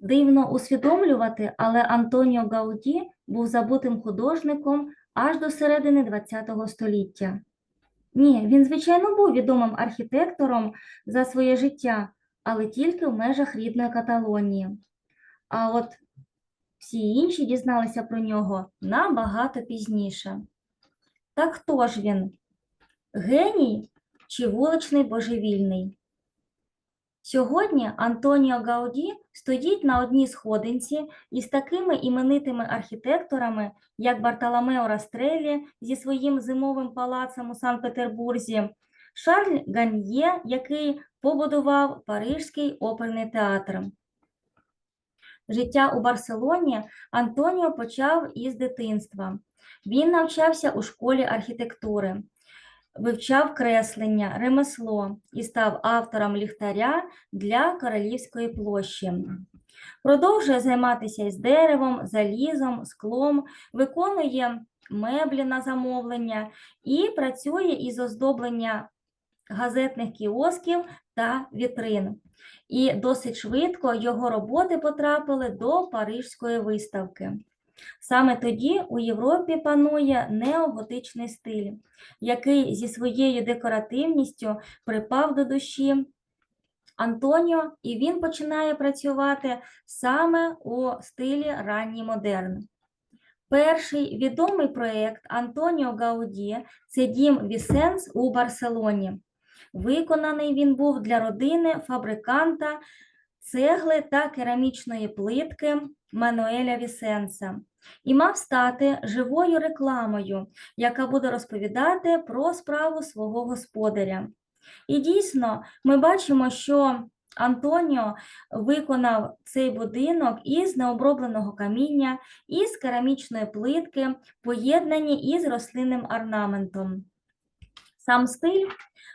Дивно усвідомлювати, але Антоніо Гауді був забутим художником аж до середини ХХ століття. Ні, він, звичайно, був відомим архітектором за своє життя, але тільки в межах рідної Каталонії. А от всі інші дізналися про нього набагато пізніше. Так хто ж він? Геній чи вуличний божевільний? Сьогодні Антоніо Гауді стоїть на одній сходинці із такими іменитими архітекторами, як Бартоломео Растрелі зі своїм зимовим палацем у Санкт-Петербурзі, Шарль Ганьє, який побудував Парижський оперний театр. Життя у Барселоні Антоніо почав із дитинства. Він навчався у школі архітектури, вивчав креслення, ремесло і став автором ліхтаря для Королівської площі. Продовжує займатися із деревом, залізом, склом, виконує меблі на замовлення і працює із оздоблення газетних кіосків та вітрин. І досить швидко його роботи потрапили до Парижської виставки. Саме тоді у Європі панує неоготичний стиль, який зі своєю декоративністю припав до душі Антоніо, і він починає працювати саме у стилі ранній модерн. Перший відомий проєкт Антоніо Гауді це дім Вісенс у Барселоні. Виконаний він був для родини фабриканта цегли та керамічної плитки Мануеля Вісенса і мав стати живою рекламою, яка буде розповідати про справу свого господаря. І дійсно, ми бачимо, що Антоніо виконав цей будинок із необробленого каміння, із керамічної плитки, поєднані із рослинним орнаментом. Сам стиль,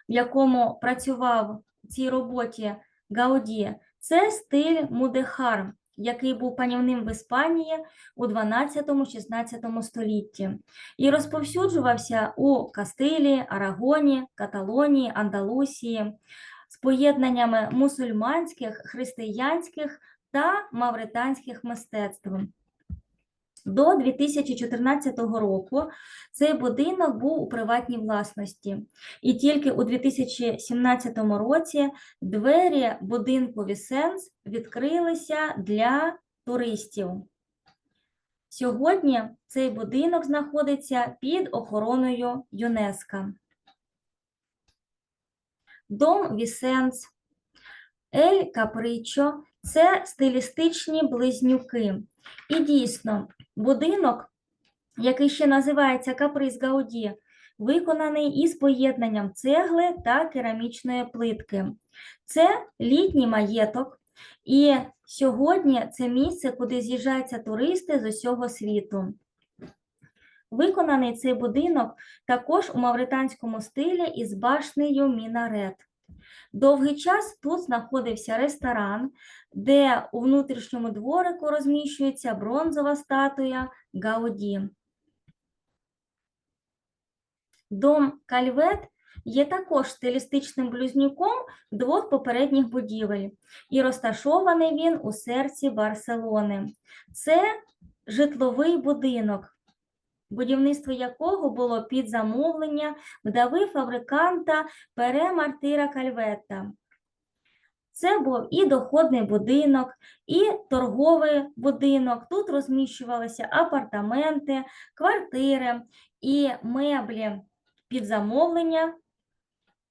в якому працював в цій роботі Гауді, це стиль Мудехар, який був панівним в Іспанії у 12-16 столітті і розповсюджувався у Кастилії, Арагоні, Каталонії, Андалусії з поєднаннями мусульманських, християнських та мавританських мистецтв. До 2014 року цей будинок був у приватній власності, і тільки у 2017 році двері будинку Вісенс відкрилися для туристів. Сьогодні цей будинок знаходиться під охороною ЮНЕСКО. Дом Вісенс, Ель Капричо це стилістичні близнюки. І дійсно, будинок, який ще називається Каприз Гауді, виконаний із поєднанням цегли та керамічної плитки. Це літній маєток, і сьогодні це місце, куди з'їжджаються туристи з усього світу. Виконаний цей будинок також у мавританському стилі із башнею мінарет. Довгий час тут знаходився ресторан, де у внутрішньому дворику розміщується бронзова статуя Гауді. Дом Кальвет є також стилістичним близнюком двох попередніх будівель, і розташований він у серці Барселони. Це житловий будинок будівництво якого було під замовлення вдави фабриканта Пере Мартира Кальветта. Це був і доходний будинок, і торговий будинок. Тут розміщувалися апартаменти, квартири і меблі під замовлення,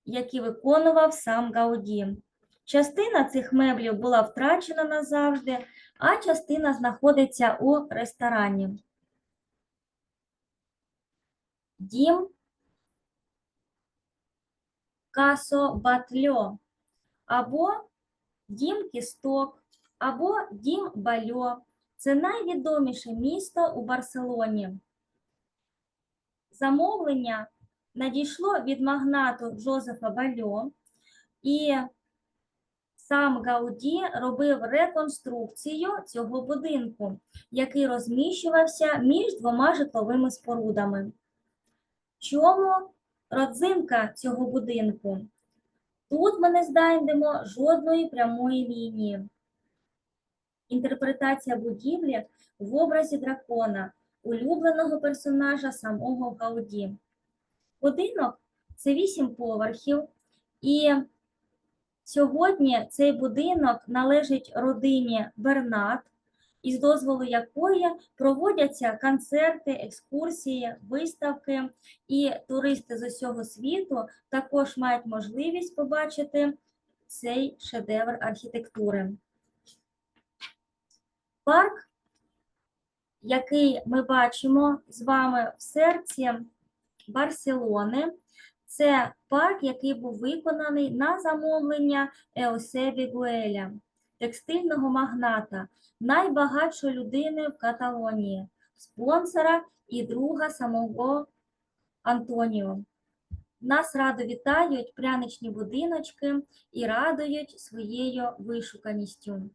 які виконував сам Гауді. Частина цих меблів була втрачена назавжди, а частина знаходиться у ресторані. Дім Касо Батльо, або Дім Кісток, або Дім Бальо. Це найвідоміше місто у Барселоні. Замовлення надійшло від магнату Джозефа Бальо, і сам Гауді робив реконструкцію цього будинку, який розміщувався між двома житловими спорудами чому родзинка цього будинку? Тут ми не знайдемо жодної прямої лінії. інтерпретація будівлі в образі дракона, улюбленого персонажа самого Гауді. Будинок це вісім поверхів, і сьогодні цей будинок належить родині Бернат, із дозволу якої проводяться концерти, екскурсії, виставки, і туристи з усього світу також мають можливість побачити цей шедевр архітектури. Парк, який ми бачимо з вами в серці Барселони, це парк, який був виконаний на замовлення Еосебі Гуеля, текстильного магната, найбагатшої людини в Каталонії, спонсора і друга самого Антоніо. Нас радо вітають пряничні будиночки і радують своєю вишуканістю.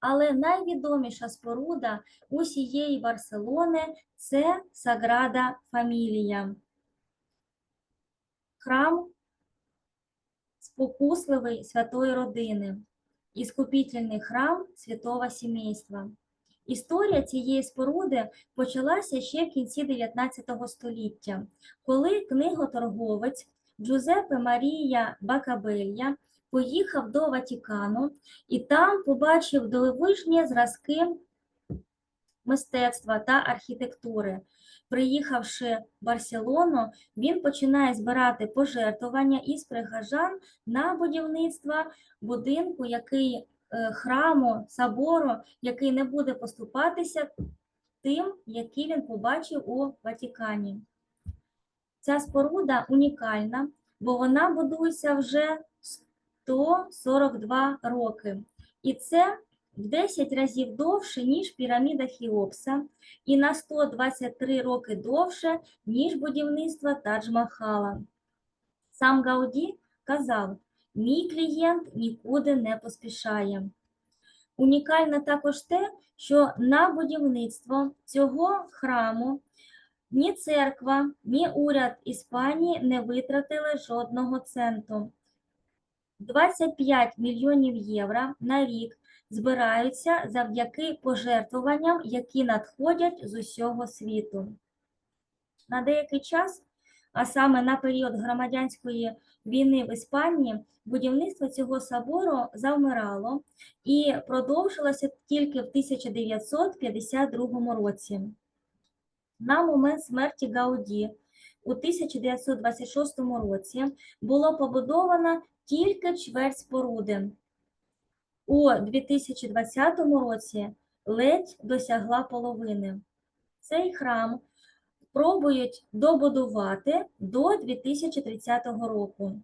Але найвідоміша споруда усієї Барселони це Саграда Фамілія. Храм спокусливий святої родини, іскупітельний храм святого сімейства. Історія цієї споруди почалася ще в кінці 19 століття, коли книготорговець Джузеппе Марія Бакабелья поїхав до Ватикану і там побачив дивовижні зразки мистецтва та архітектури. Приїхавши в Барселону, він починає збирати пожертвування із прихожан на будівництво будинку, який е, храму, собору, який не буде поступатися тим, який він побачив у Ватикані. Ця споруда унікальна, бо вона будується вже 142 роки. І це в 10 разів довше, ніж піраміда Хіопса, і на 123 роки довше, ніж будівництво Тадж-Махала. Сам Гауді казав, мій клієнт нікуди не поспішає. Унікально також те, що на будівництво цього храму ні церква, ні уряд Іспанії не витратили жодного центу. 25 мільйонів євро на рік збираються завдяки пожертвуванням, які надходять з усього світу. На деякий час, а саме на період громадянської війни в Іспанії, будівництво цього собору завмирало і продовжилося тільки в 1952 році. На момент смерті Гауді у 1926 році було побудовано тільки чверть споруди. У 2020 році ледь досягла половини. Цей храм пробують добудувати до 2030 року.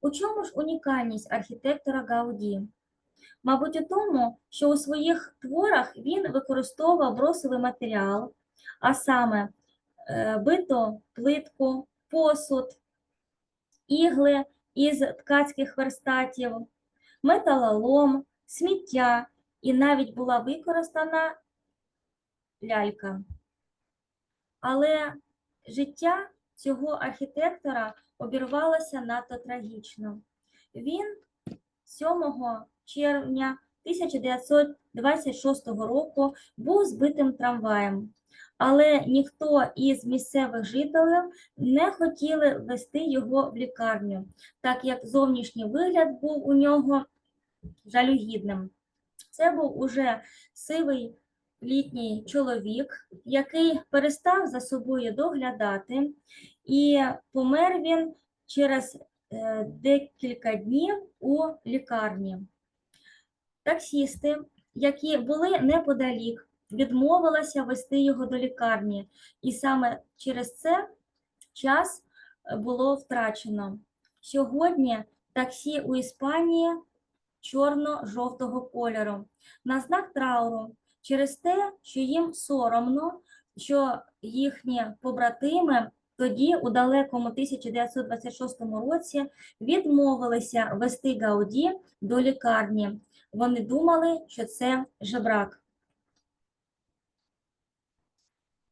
У чому ж унікальність архітектора Гауді? Мабуть, у тому, що у своїх творах він використовував бросовий матеріал, а саме е, бито, плитку, посуд, ігли із ткацьких верстатів, металолом, сміття і навіть була використана лялька. Але життя цього архітектора обірвалося надто трагічно. Він 7 червня 1926 року був збитим трамваєм, але ніхто із місцевих жителів не хотіли вести його в лікарню, так як зовнішній вигляд був у нього жалюгідним. Це був уже сивий літній чоловік, який перестав за собою доглядати, і помер він через е, декілька днів у лікарні. Таксісти, які були неподалік, відмовилися вести його до лікарні, і саме через це час було втрачено. Сьогодні таксі у Іспанії чорно-жовтого кольору на знак трауру через те, що їм соромно, що їхні побратими тоді, у далекому 1926 році, відмовилися вести Гауді до лікарні. Вони думали, що це жебрак.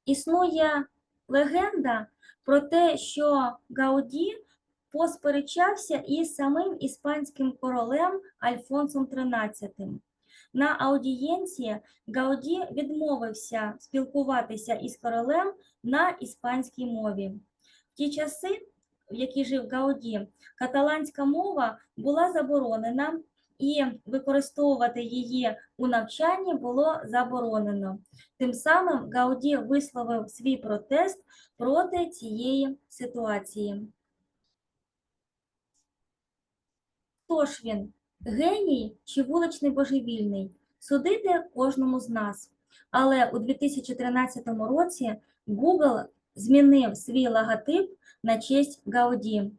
Існує легенда про те, що Гауді посперечався із самим іспанським королем Альфонсом XIII. На аудієнції Гауді відмовився спілкуватися із королем на іспанській мові. В ті часи, в які жив Гауді, каталанська мова була заборонена, і використовувати її у навчанні було заборонено. Тим самим Гауді висловив свій протест проти цієї ситуації. Хто ж він? Геній чи вуличний божевільний? Судити кожному з нас. Але у 2013 році Google змінив свій логотип на честь Гауді.